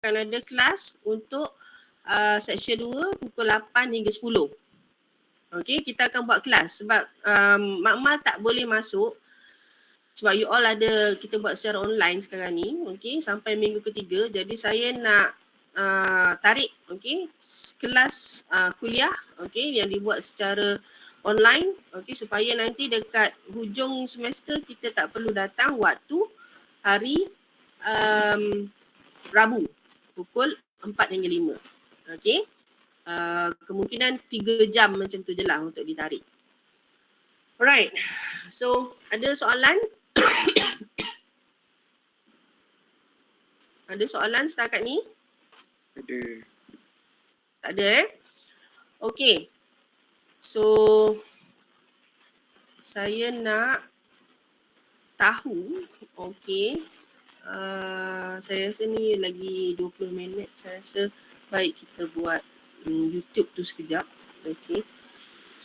akan ada kelas untuk uh, section 2 pukul 8 hingga 10. Okay, kita akan buat kelas. Sebab um, makmal tak boleh masuk. Sebab you all ada kita buat secara online sekarang ni. Okay, sampai minggu ketiga. Jadi saya nak uh, tarik okay, kelas uh, kuliah okay, yang dibuat secara online okay, supaya nanti dekat hujung semester kita tak perlu datang waktu hari um, Rabu pukul 4 hingga 5. Okay. Uh, kemungkinan tiga jam macam tu je lah untuk ditarik. Alright. So, ada soalan? ada soalan setakat ni? Ada. Tak ada eh? Okay. So, saya nak tahu, okay, uh, saya rasa ni lagi 20 minit, saya rasa baik kita buat um, YouTube tu sekejap. Okay.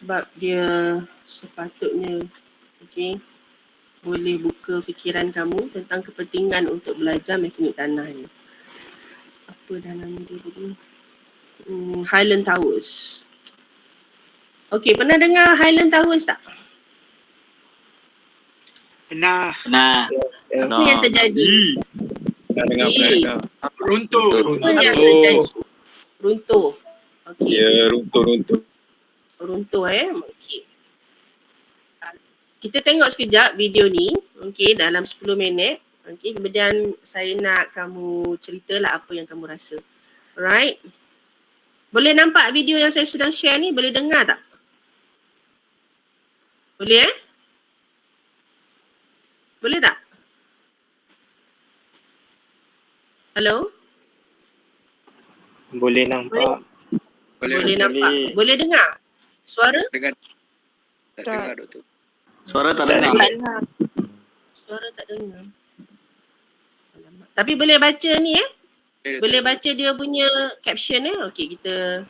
Sebab dia sepatutnya okay, boleh buka fikiran kamu tentang kepentingan untuk belajar mekanik tanah ni. Apa dah nama dia tadi? Hmm, Highland Towers. Okay, pernah dengar Highland Towers tak? Pernah. Nah, Apa yang terjadi? Pernah dengar, pernah dengar. Runtuh. Apa yang Runtuh. terjadi? Runtuh. Okay. Ya, runtuh-runtuh. runtuh eh. Okey. Kita tengok sekejap video ni, okey, dalam 10 minit. Okey, kemudian saya nak kamu ceritalah apa yang kamu rasa. Alright. Boleh nampak video yang saya sedang share ni? Boleh dengar tak? Boleh eh? Boleh tak? Hello? Boleh nampak. Boleh, Boleh boleh. nampak? Boleh dengar? Suara? dengar. Tak Tak. dengar doktor. suara tak dengar. Tak dengar. Suara tak dengar. Alamak. Tapi boleh baca ni eh? Boleh, Boleh baca dia punya caption eh? Okey, kita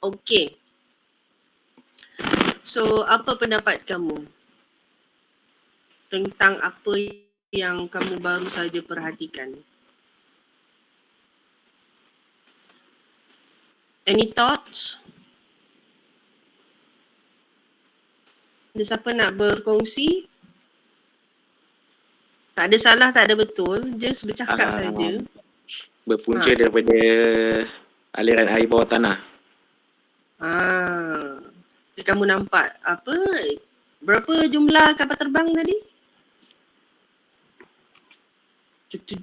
Okey. So, apa pendapat kamu tentang apa yang kamu baru saja perhatikan? Any thoughts? Ada siapa nak berkongsi? Tak ada salah, tak ada betul. Just bercakap Ah. saja. berpunca Ha. daripada aliran air bawah tanah. Ah. Kamu nampak apa? Berapa jumlah kapal terbang tadi? Tu-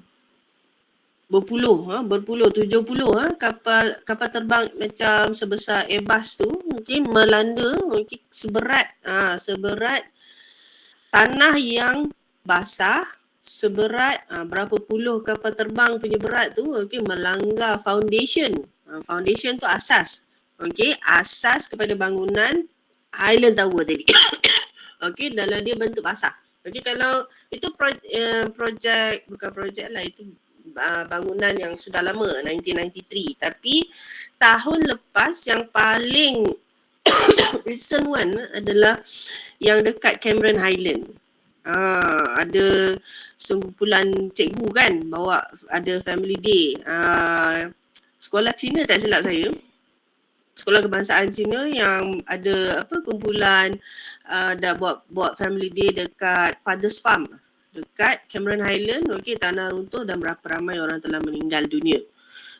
Berpuluh, ha? berpuluh, tujuh puluh ha? kapal kapal terbang macam sebesar Airbus tu mungkin melanda mungkin seberat ha, seberat tanah yang basah seberat ha, berapa puluh kapal terbang punya berat tu okey melanggar foundation. Ha, foundation tu asas. Okey, asas kepada bangunan Highland Tower tadi. Okey, dalam dia bentuk basah. Okey, kalau itu pro, uh, projek bukan projek lah itu uh, bangunan yang sudah lama 1993 tapi tahun lepas yang paling recent one adalah yang dekat Cameron Highland. Ah, ada sekumpulan cikgu kan bawa ada family day. Ah, sekolah Cina tak silap saya. Sekolah kebangsaan Cina yang ada apa kumpulan uh, dah buat buat family day dekat Father's Farm dekat Cameron Highland okey tanah runtuh dan berapa ramai orang telah meninggal dunia.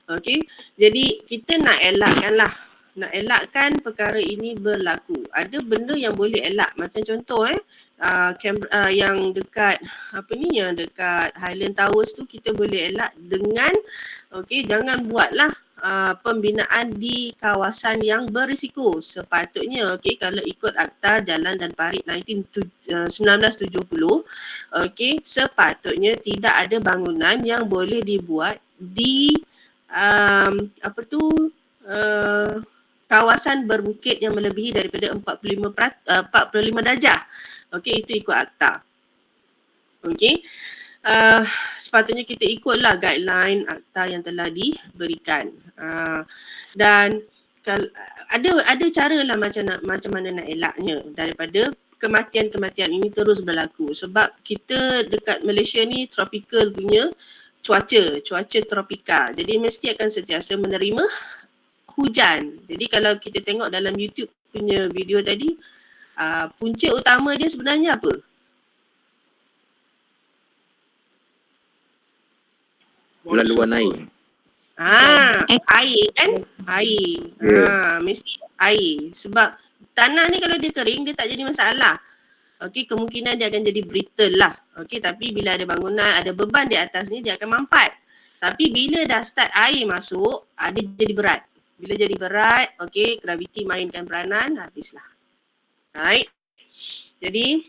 Okey. Jadi kita nak elakkan lah nak elakkan perkara ini berlaku. Ada benda yang boleh elak macam contoh eh uh, uh, yang dekat apa ni yang dekat Highland Towers tu kita boleh elak dengan okey jangan buatlah uh, pembinaan di kawasan yang berisiko. Sepatutnya okey kalau ikut Akta Jalan dan Parit 19, uh, 1970 okey sepatutnya tidak ada bangunan yang boleh dibuat di um, apa tu uh, kawasan berbukit yang melebihi daripada 45 perat, uh, 45 darjah. Okey itu ikut akta. Okey. Uh, sepatutnya kita ikutlah guideline akta yang telah diberikan. Uh, dan kal- ada ada cara lah macam nak macam mana nak elaknya daripada kematian-kematian ini terus berlaku sebab kita dekat Malaysia ni tropical punya cuaca, cuaca tropika. Jadi mesti akan sentiasa menerima hujan. Jadi kalau kita tengok dalam YouTube punya video tadi, uh, punca utama dia sebenarnya apa? Laluan air. Ah, air kan? Air. Ha, mesti air. Sebab tanah ni kalau dia kering dia tak jadi masalah. Okey, kemungkinan dia akan jadi brittle lah. Okey, tapi bila ada bangunan, ada beban di atas ni dia akan mampat. Tapi bila dah start air masuk, ah, dia jadi berat. Bila jadi berat, okey, graviti mainkan peranan, habislah. Right? Jadi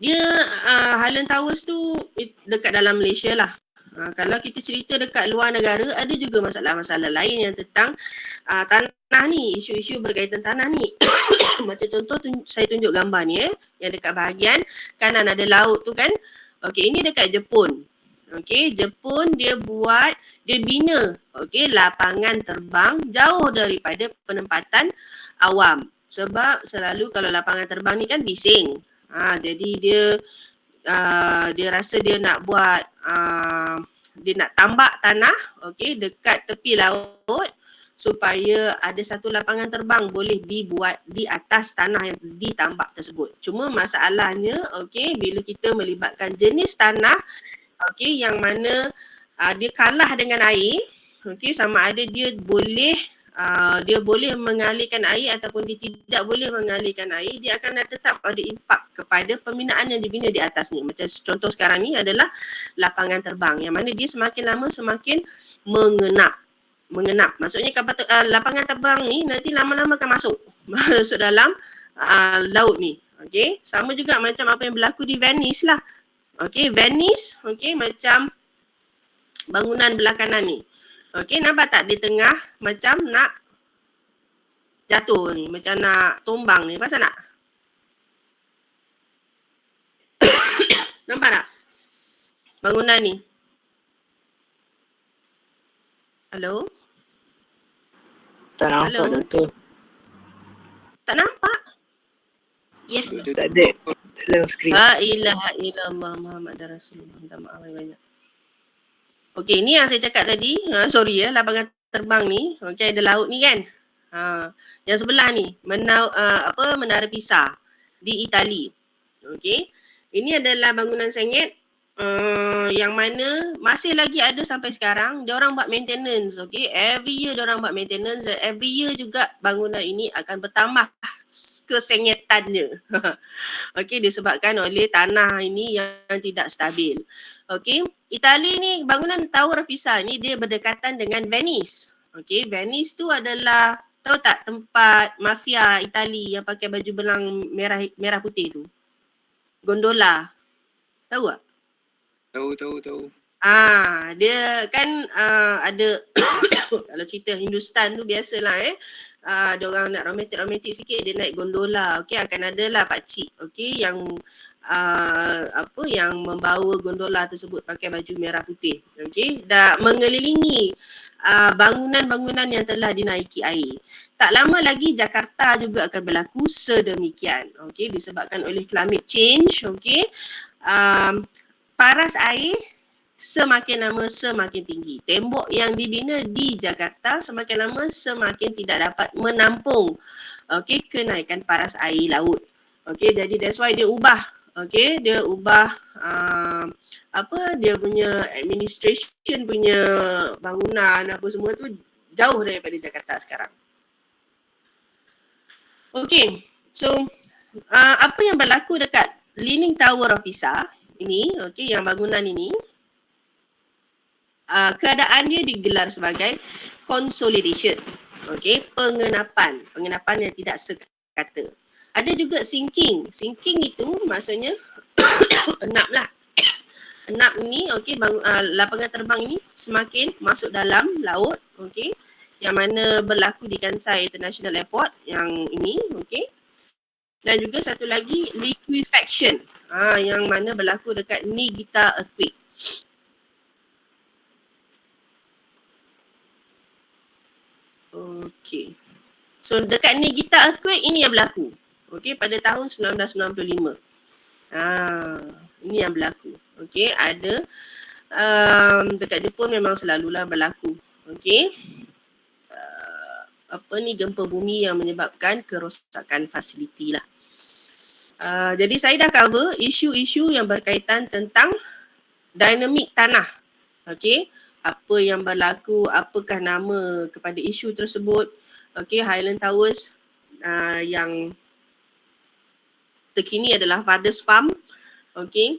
dia uh, Highland Towers tu it- dekat dalam Malaysia lah. Uh, kalau kita cerita dekat luar negara ada juga masalah-masalah lain yang tentang uh, tanah ni, isu-isu berkaitan tanah ni. Macam contoh tun- saya tunjuk gambar ni eh, yang dekat bahagian kanan ada laut tu kan. Okey, ini dekat Jepun. Okey, Jepun dia buat dia bina okey lapangan terbang jauh daripada penempatan awam. Sebab selalu kalau lapangan terbang ni kan bising. Ha, jadi dia uh, dia rasa dia nak buat uh, dia nak tambak tanah okey dekat tepi laut supaya ada satu lapangan terbang boleh dibuat di atas tanah yang ditambak tersebut. Cuma masalahnya okey bila kita melibatkan jenis tanah okey yang mana uh, dia kalah dengan air okey sama ada dia boleh uh, dia boleh mengalirkan air ataupun dia tidak boleh mengalirkan air dia akan tetap ada impak kepada pembinaan yang dibina di atasnya. Macam contoh sekarang ni adalah lapangan terbang yang mana dia semakin lama semakin mengenap mengenap. Maksudnya kapal ter, uh, lapangan terbang ni nanti lama-lama akan masuk masuk dalam uh, laut ni. Okey? Sama juga macam apa yang berlaku di Venice lah. Okey? Venice okey macam bangunan belah kanan ni okey nampak tak di tengah macam nak jatuh ni macam nak tumbang ni pasal nak nampak tak bangunan ni Hello? Tak nampak Hello? doktor. Tak nampak? Yes. Betul. Tak ada dalam skrin. La ilaha illallah Muhammad Rasulullah. Minta maaf banyak. Okey, ni yang saya cakap tadi. Ha, sorry ya, lapangan terbang ni. Okey, ada laut ni kan. Ha, yang sebelah ni, menau, uh, apa Menara Pisa di Itali. Okey. Ini adalah bangunan sengit uh, yang mana masih lagi ada sampai sekarang. Dia orang buat maintenance, okey. Every year dia orang buat maintenance dan every year juga bangunan ini akan bertambah kesengitannya. Okey, disebabkan oleh tanah ini yang tidak stabil. Okey, Itali ni bangunan Tower of Pisa ni dia berdekatan dengan Venice. Okey, Venice tu adalah tahu tak tempat mafia Itali yang pakai baju belang merah merah putih tu. Gondola. Tahu tak? Tahu, tahu, tahu. Ah, dia kan uh, ada kalau cerita Hindustan tu biasalah eh. Ah, dia orang nak romantik-romantik sikit dia naik gondola. Okey, akan ada lah pak cik, okey yang uh, apa yang membawa gondola tersebut pakai baju merah putih. Okey, dah mengelilingi uh, bangunan-bangunan yang telah dinaiki air. Tak lama lagi Jakarta juga akan berlaku sedemikian. Okey, disebabkan oleh climate change, okey. Um, paras air semakin lama semakin tinggi. Tembok yang dibina di Jakarta semakin lama semakin tidak dapat menampung okey kenaikan paras air laut. Okey jadi that's why dia ubah. Okey dia ubah uh, apa dia punya administration punya bangunan apa semua tu jauh daripada Jakarta sekarang. Okey. So uh, apa yang berlaku dekat Leaning Tower of Pisa ini okey yang bangunan ini uh, keadaan dia digelar sebagai consolidation. Okey, pengenapan. Pengenapan yang tidak sekata. Ada juga sinking. Sinking itu maksudnya enap lah. enap ni okey bang, uh, lapangan terbang ini semakin masuk dalam laut, okey. Yang mana berlaku di Kansai International Airport yang ini, okey. Dan juga satu lagi liquefaction. Ah yang mana berlaku dekat Niigata earthquake. Okey. So dekat ni kita earthquake ini yang berlaku. Okey pada tahun 1995. Ah, ini yang berlaku. Okey, ada um, dekat Jepun memang selalulah berlaku. Okey. Uh, apa ni gempa bumi yang menyebabkan kerosakan fasiliti lah. Uh, jadi saya dah cover isu-isu yang berkaitan tentang dinamik tanah. Okey apa yang berlaku, apakah nama kepada isu tersebut. Okay, Highland Towers uh, yang terkini adalah Father's Farm. Okay,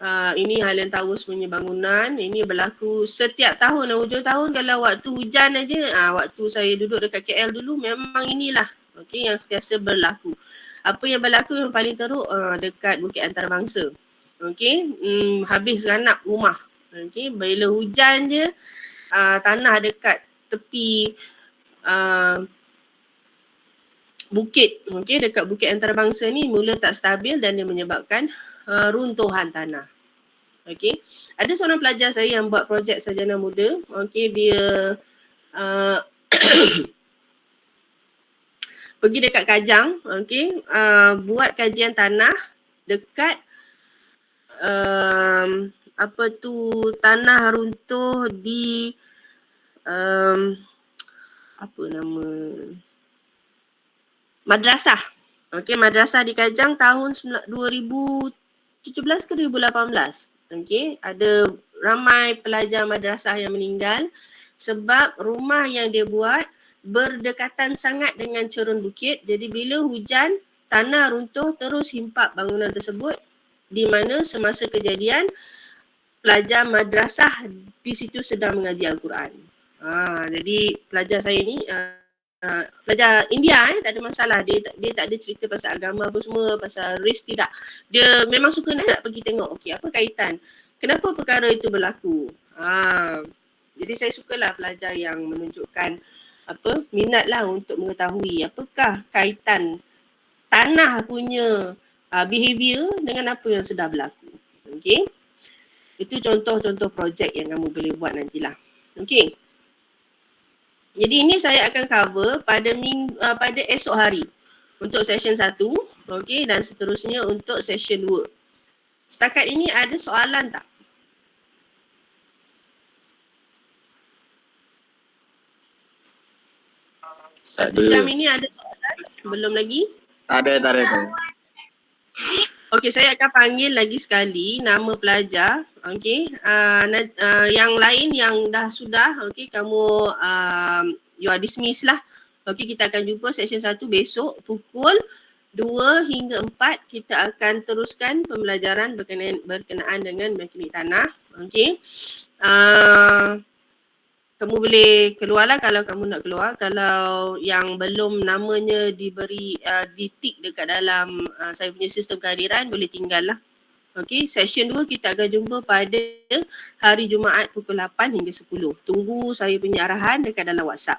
uh, ini Highland Towers punya bangunan. Ini berlaku setiap tahun, hujung tahun kalau waktu hujan aja, uh, waktu saya duduk dekat KL dulu memang inilah okay, yang sentiasa berlaku. Apa yang berlaku yang paling teruk uh, dekat Bukit Antarabangsa. Okay, hmm, habis ganap rumah Okay, bila hujan je uh, tanah dekat tepi uh, bukit, okay, dekat bukit antarabangsa ni mula tak stabil dan dia menyebabkan uh, runtuhan tanah. Okay, ada seorang pelajar saya yang buat projek sarjana muda, okay, dia uh, pergi dekat Kajang, okay, uh, buat kajian tanah dekat um, apa tu tanah runtuh di um, apa nama madrasah. Okey, madrasah di Kajang tahun 2017 ke 2018. Okey, ada ramai pelajar madrasah yang meninggal sebab rumah yang dia buat berdekatan sangat dengan cerun bukit. Jadi bila hujan, tanah runtuh terus himpak bangunan tersebut di mana semasa kejadian pelajar madrasah di situ sedang mengaji Al-Quran. Ha, jadi pelajar saya ni uh, uh, pelajar India eh tak ada masalah dia dia tak ada cerita pasal agama apa semua pasal race tidak. Dia memang suka nak, nak pergi tengok okey apa kaitan. Kenapa perkara itu berlaku? Ha, jadi saya sukalah pelajar yang menunjukkan apa minatlah untuk mengetahui apakah kaitan tanah punya uh, behavior dengan apa yang sedang berlaku. Okey. Itu contoh-contoh projek yang kamu boleh buat nantilah. Okey. Jadi ini saya akan cover pada ming, uh, pada esok hari untuk session 1, okey dan seterusnya untuk session 2. Setakat ini ada soalan tak? Satu jam ini ada soalan? Belum lagi? Ada, tak ada, tak ada. Okey, saya akan panggil lagi sekali nama pelajar. Okey, uh, uh, yang lain yang dah sudah, okey, kamu uh, you are dismissed lah. Okey, kita akan jumpa session 1 besok pukul 2 hingga 4 kita akan teruskan pembelajaran berkenaan, berkenaan dengan mekanik tanah. Okey. Uh, kamu boleh keluarlah kalau kamu nak keluar. Kalau yang belum namanya diberi uh, ditik dekat dalam uh, saya punya sistem kehadiran boleh tinggal lah. Okey, session 2 kita akan jumpa pada hari Jumaat pukul 8 hingga 10. Tunggu saya punya arahan dekat dalam WhatsApp.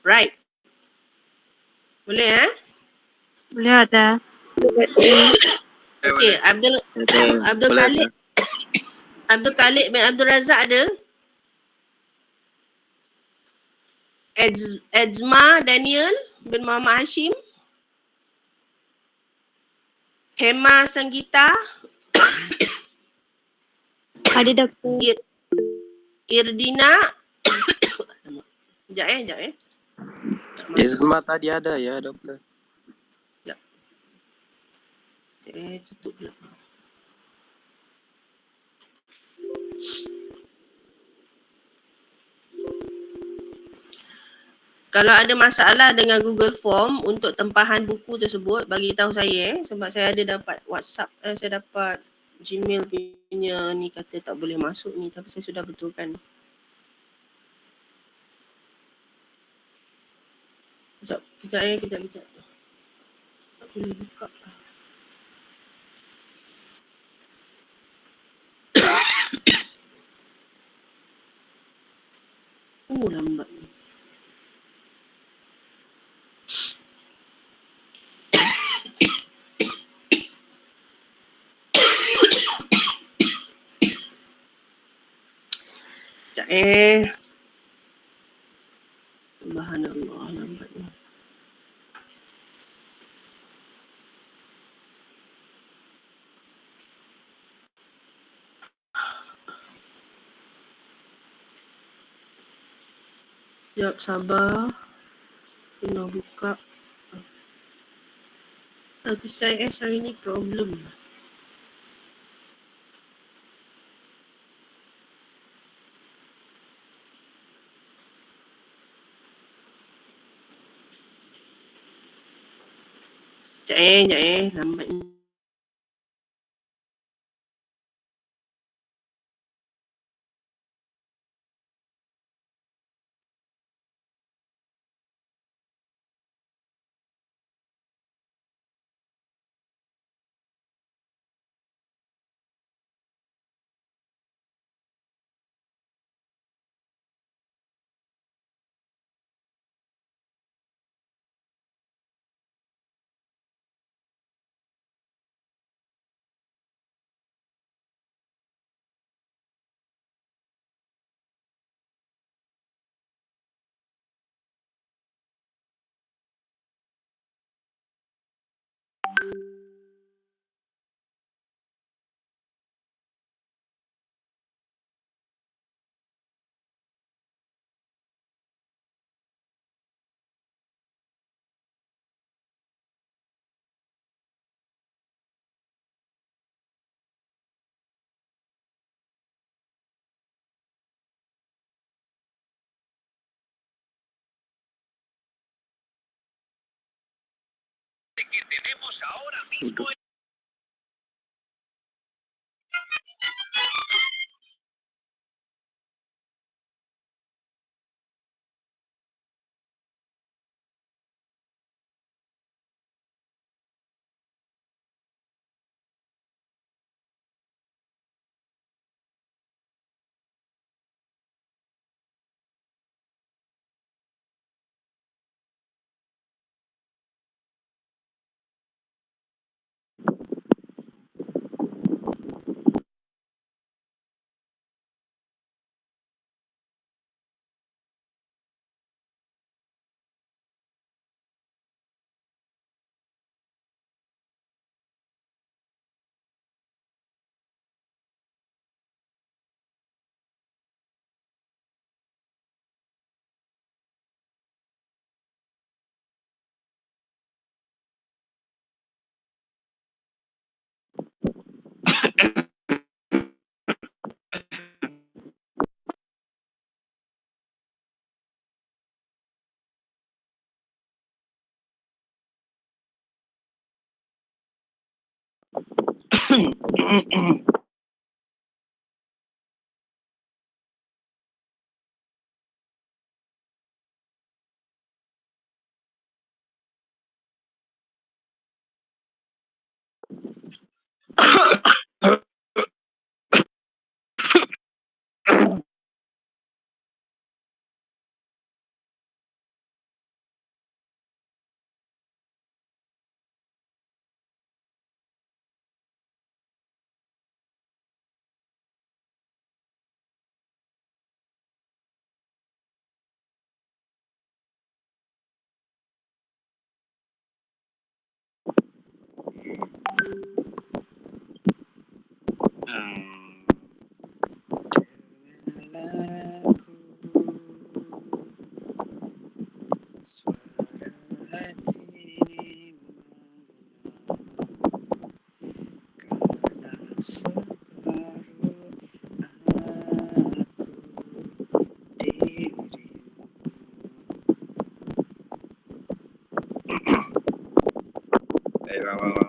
Right. Boleh eh? Boleh ada. Okey, Abdul Abdul Khalid Abdul Khalid bin Abdul Razak ada? Edzma Daniel bin Muhammad Hashim. Hema Sanggita, Ada doktor. Irdina. Sekejap eh, sekejap eh. Izma tadi ada ya, doktor. Eh, tutup pula. Kalau ada masalah dengan Google Form untuk tempahan buku tersebut, bagi tahu saya eh, sebab saya ada dapat WhatsApp, eh, saya dapat Gmail punya ni kata tak boleh masuk ni tapi saya sudah betulkan. Sekejap, kejap eh, kejap, kejap. Tak boleh buka. Oh, lambat Sekejap eh. Subhanallah, lambat ni. Sekejap, sabar. Kena buka. Nanti saya hari ni problem. Sekejap eh, sekejap eh. Lambat que tenemos ahora mismo. Ha ha ha! Ni. Eh, bang, bang,